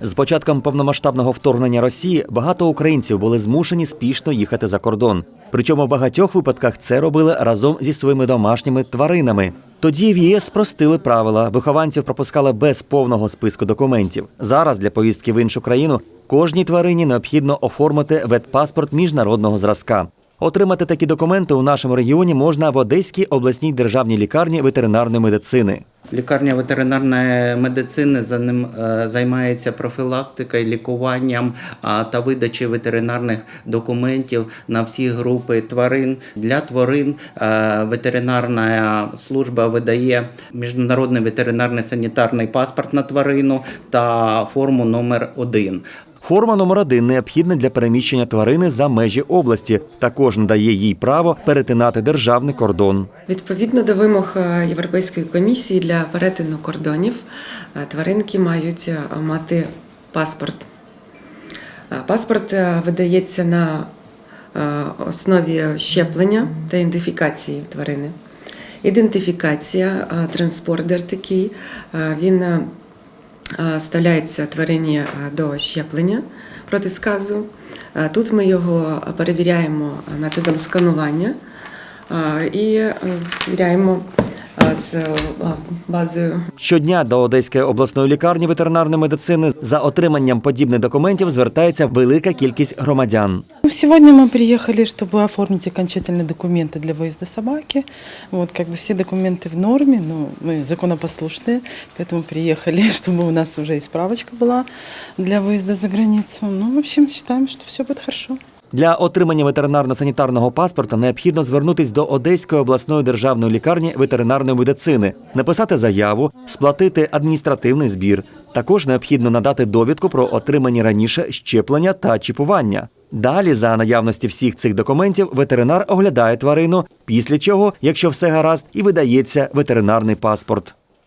З початком повномасштабного вторгнення Росії багато українців були змушені спішно їхати за кордон. Причому в багатьох випадках це робили разом зі своїми домашніми тваринами. Тоді в ЄС спростили правила. Вихованців пропускали без повного списку документів. Зараз для поїздки в іншу країну кожній тварині необхідно оформити ветпаспорт міжнародного зразка. Отримати такі документи у нашому регіоні можна в Одеській обласній державній лікарні ветеринарної медицини. Лікарня ветеринарної медицини за ним е, займається профілактикою, лікуванням та видачею ветеринарних документів на всі групи тварин. Для тварин е, ветеринарна служба видає міжнародний ветеринарний санітарний паспорт на тварину та форму номер 1 Форма номер один необхідна для переміщення тварини за межі області. Також надає їй право перетинати державний кордон. Відповідно до вимог е, Європейської комісії для перетину кордонів, е, тваринки мають е, мати паспорт. Паспорт видається на основі щеплення та ідентифікації тварини. Ідентифікація, транспордер такий, він вставляється тварині е, до щеплення проти сказу. Е, Тут ми його перевіряємо методом сканування е, і е, звіряємо е, з е, базою Щодня до Одеської обласної лікарні ветеринарної медицини за отриманням подібних документів звертається велика кількість громадян. Ну, Сегодня мы приехали, чтобы оформить окончательные документы для выезда собаки. Вот, как бы все документы в норме, но мы законопослушные, поэтому приехали, чтобы у нас уже и справочка была для выезда за границу. Ну, в общем, считаем, что все будет хорошо. Для отримання ветеринарно-санітарного паспорта необхідно звернутись до Одеської обласної державної лікарні ветеринарної медицини, написати заяву, сплатити адміністративний збір. Також необхідно надати довідку про отримані раніше щеплення та чіпування. Далі, за наявності всіх цих документів, ветеринар оглядає тварину, після чого, якщо все гаразд, і видається ветеринарний паспорт.